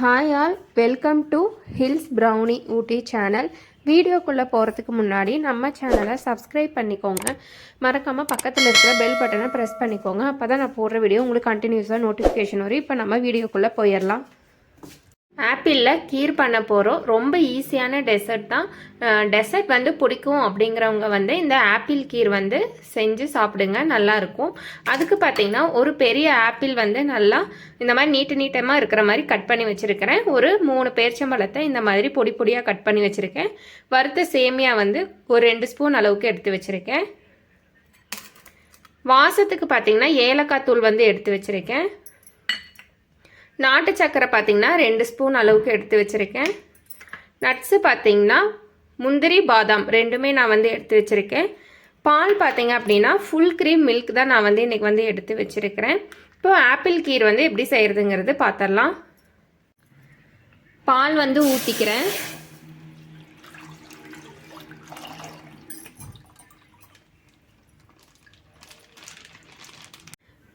Hi all welcome to hills brownie Ooty channel வீடியோக்குள்ளே போகிறதுக்கு முன்னாடி நம்ம சேனலை சப்ஸ்கிரைப் பண்ணிக்கோங்க. மறக்காமல் பக்கத்தில் இருக்கிற பெல் பட்டனை ப்ரெஸ் பண்ணிக்கோங்க. அப்போ தான் நான் போடுற வீடியோ உங்களுக்கு கண்டினியூஸாக நோட்டிஃபிகேஷன் வரும். இப்போ நம்ம வீடியோக்குள்ளே போயிடலாம். ஆப்பிளில் கீர் பண்ண போகிறோம் ரொம்ப ஈஸியான டெசர்ட் தான். டெசர்ட் வந்து பிடிக்கும் அப்படிங்கிறவங்க வந்து இந்த ஆப்பிள் கீர் வந்து செஞ்சு சாப்பிடுங்க நல்லாயிருக்கும் அதுக்கு பார்த்தீங்கன்னா ஒரு பெரிய ஆப்பிள் வந்து நல்லா இந்த மாதிரி நீட்டு நீட்டமாக இருக்கிற மாதிரி கட் பண்ணி வச்சுருக்கிறேன். ஒரு மூணு பேர்ச்சம்பழத்தை இந்த மாதிரி பொடி பொடியாக கட் பண்ணி வச்சுருக்கேன். வறுத்த சேமியா வந்து ஒரு ரெண்டு ஸ்பூன் அளவுக்கு எடுத்து வச்சுருக்கேன். வாசத்துக்கு பார்த்தீங்கன்னா ஏலக்காய் தூள் வந்து எடுத்து வச்சுருக்கேன். நாட்டு சக்கரை பார்த்தீங்கன்னா ரெண்டு ஸ்பூன் அளவுக்கு எடுத்து வச்சுருக்கேன். நட்ஸு பார்த்திங்கன்னா முந்திரி பாதாம் ரெண்டுமே நான் வந்து எடுத்து வச்சுருக்கேன். பால் பார்த்தீங்க அப்படின்னா ஃபுல் க்ரீம் மில்க் தான் நான் வந்து இன்றைக்கி வந்து எடுத்து வச்சுருக்கிறேன். இப்போ ஆப்பிள் கீர் வந்து எப்படி செய்கிறதுங்கிறது பார்த்துடலாம் பால் வந்து ஊற்றிக்கிறேன்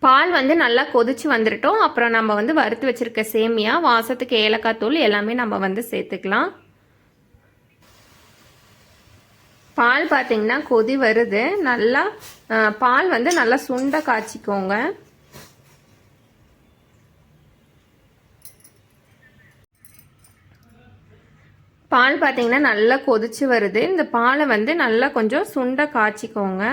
பால் வந்து நல்லா கொதிச்சு வந்துட்டோம் அப்புறம் நம்ம வந்து வறுத்து வச்சுருக்க சேமியா வாசத்துக்கு ஏலக்காய் தூள் எல்லாமே நம்ம வந்து சேர்த்துக்கலாம். பால் பார்த்தீங்கன்னா கொதி வருது. நல்லா பால் வந்து நல்லா சுண்ட காய்ச்சிக்கோங்க. பால் பார்த்தீங்கன்னா நல்லா கொதிச்சு வருது. இந்த பாலை வந்து நல்லா கொஞ்சம் சுண்ட காய்ச்சிக்கோங்க.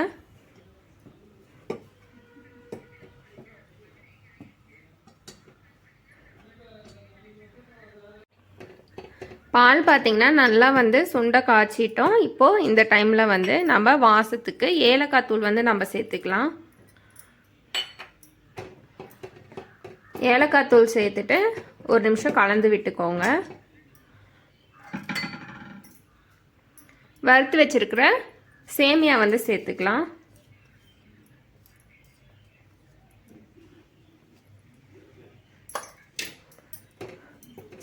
பால் பார்த்திங்கன்னா நல்லா வந்து சுண்டை காய்ச்சிட்டோம். இப்போது இந்த டைமில் வந்து நம்ம வாசத்துக்கு ஏலக்காய் தூள் வந்து நம்ம சேர்த்துக்கலாம். ஏலக்காய் தூள் சேர்த்துட்டு ஒரு நிமிஷம் கலந்து விட்டுக்கோங்க. வறுத்து வச்சுருக்கிற சேமியா வந்து சேர்த்துக்கலாம்.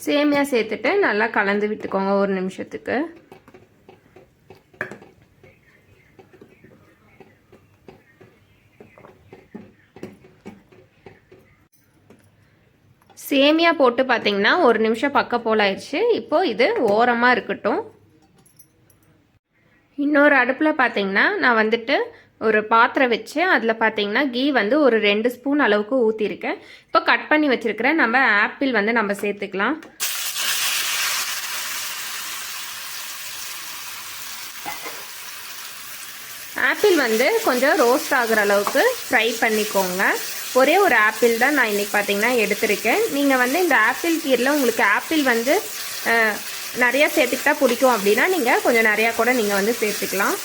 சேமியா சேர்த்துட்டு நல்லா கலந்து விட்டுக்கோங்க ஒரு நிமிஷத்துக்கு. சேமியா போட்டு பார்த்தீங்கன்னா ஒரு நிமிஷம் பக்க போல் ஆயிடுச்சு. இப்போது இது ஓரமாக இருக்கட்டும். இன்னொரு அடுப்பில் பார்த்தீங்கன்னா நான் வந்துட்டு ஒரு பாத்திரம் வச்சு அதில் பார்த்தீங்கன்னா கீ வந்து ஒரு ரெண்டு ஸ்பூன் அளவுக்கு ஊற்றிருக்கேன் இப்போ கட் பண்ணி வச்சுருக்கிற நம்ம ஆப்பிள் வந்து நம்ம சேர்த்துக்கலாம். ஆப்பிள் வந்து கொஞ்சம் ரோஸ்ட் ஆகுற அளவுக்கு ஃப்ரை பண்ணிக்கோங்க. ஒரே ஒரு ஆப்பிள் தான் நான் இன்றைக்கி பார்த்தீங்கன்னா எடுத்திருக்கேன். நீங்கள் வந்து இந்த ஆப்பிள் கீரில் உங்களுக்கு ஆப்பிள் வந்து நிறையா சேர்த்துக்கிட்டா பிடிக்கும் அப்படின்னா நீங்கள் கொஞ்சம் நிறையா கூட நீங்கள் வந்து சேர்த்துக்கலாம்.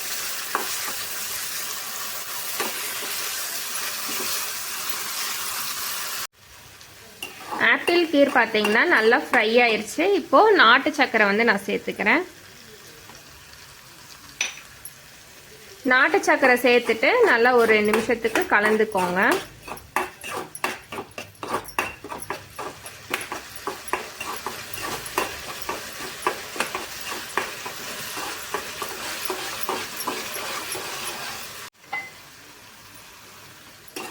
ஆப்பிள் கீர் பார்த்தீங்கன்னா நல்லா ஃப்ரை ஆயிடுச்சு இப்போது நாட்டு சக்கரை வந்து நான் சேர்த்துக்கிறேன். நாட்டு சக்கரை சேர்த்துட்டு நல்லா ஒரு நிமிஷத்துக்கு கலந்துக்கோங்க.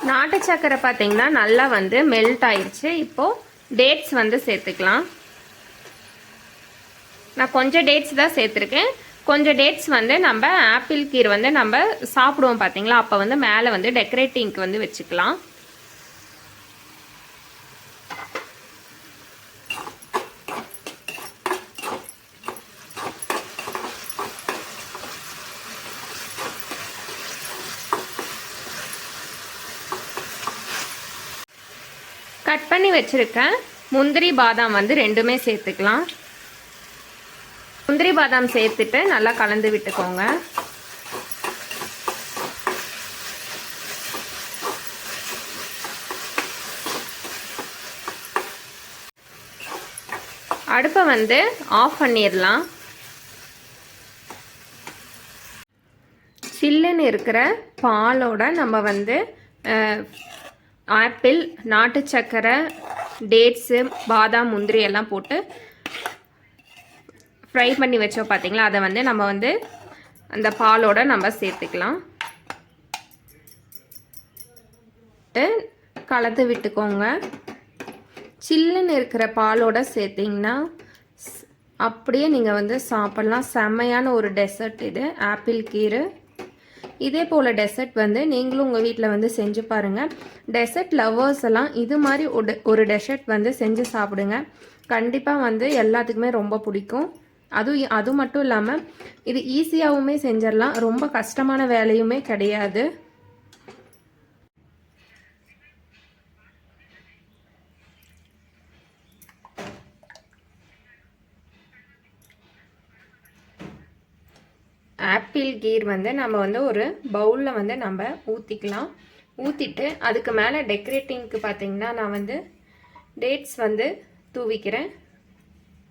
நாட்டு சக்கரை பார்த்தீங்கன்னா நல்லா வந்து மெல்ட் ஆயிடுச்சு இப்போது டேட்ஸ் வந்து சேர்த்துக்கலாம். நான் கொஞ்சம் டேட்ஸ் தான் சேர்த்துருக்கேன். கொஞ்சம் டேட்ஸ் வந்து நம்ம ஆப்பிள் கீர் வந்து நம்ம சாப்பிடுவோம் பார்த்தீங்களா அப்போ வந்து மேலே வந்து டெக்கரேட்டிங்க்கு வந்து வச்சுக்கலாம். கட் பண்ணி வச்சுருக்கேன் முந்திரி பாதாம் வந்து ரெண்டுமே சேர்த்துக்கலாம். முந்திரி பாதாம் சேர்த்துட்டு நல்லா கலந்து விட்டுக்கோங்க. அடுப்பை வந்து ஆஃப் பண்ணிடலாம். சில்லுன்னு இருக்கிற பாலோட நம்ம வந்து ஆப்பிள் நாட்டு சக்கரை டேட்ஸு பாதாம் முந்திரி எல்லாம் போட்டு ஃப்ரை பண்ணி வச்சோம் பார்த்தீங்களா அதை வந்து நம்ம வந்து அந்த பாலோட நம்ம சேர்த்துக்கலாம். கலந்து விட்டுக்கோங்க. சில்லுன்னு இருக்கிற பாலோட சேர்த்திங்கன்னா அப்படியே நீங்கள் வந்து சாப்பிட்லாம். செம்மையான ஒரு டெசர்ட் இது. ஆப்பிள் கீரை. இதே போல் டெசர்ட் வந்து நீங்களும் உங்கள் வீட்டில் வந்து செஞ்சு பாருங்கள் டெசர்ட் லவ்வர்ஸ் எல்லாம் இது மாதிரி ஒரு ஒரு டெசர்ட் வந்து செஞ்சு சாப்பிடுங்க. கண்டிப்பாக வந்து எல்லாத்துக்குமே ரொம்ப பிடிக்கும். அதுவும் அது மட்டும் இல்லாமல் இது ஈஸியாகவுமே செஞ்சிடலாம். ரொம்ப கஷ்டமான வேலையுமே கிடையாது. ஆப்பிள் கீர் வந்து நம்ம வந்து ஒரு பவுலில் வந்து நம்ம ஊற்றிக்கலாம் ஊற்றிட்டு அதுக்கு மேலே டெக்கரேட்டிங்க்கு பார்த்தீங்கன்னா நான் வந்து டேட்ஸ் வந்து தூவிக்கிறேன்.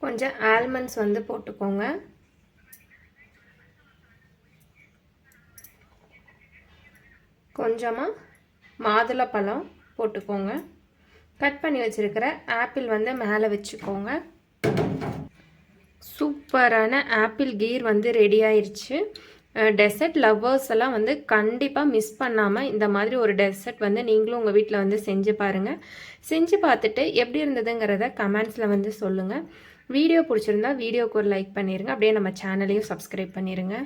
கொஞ்சம் ஆல்மண்ட்ஸ் வந்து போட்டுக்கோங்க. கொஞ்சமாக மாதுளப்பழம் போட்டுக்கோங்க. கட் பண்ணி வச்சுருக்கிற ஆப்பிள் வந்து மேலே வச்சுக்கோங்க. சூப்பரான ஆப்பிள் கீர் வந்து ரெடி ஆயிருச்சு. டெசர்ட் லவ்வர்ஸ் எல்லாம் வந்து கண்டிப்பாக மிஸ் பண்ணாமல் இந்த மாதிரி ஒரு டெசர்ட் வந்து நீங்களும் உங்கள் வீட்டில் வந்து செஞ்சு பாருங்கள் செஞ்சு பார்த்துட்டு எப்படி இருந்ததுங்கிறத கமெண்ட்ஸில் வந்து சொல்லுங்கள் வீடியோ பிடிச்சிருந்தா வீடியோக்கு ஒரு லைக் பண்ணிடுங்க அப்படியே நம்ம சேனலையும் சப்ஸ்கிரைப் பண்ணிடுங்க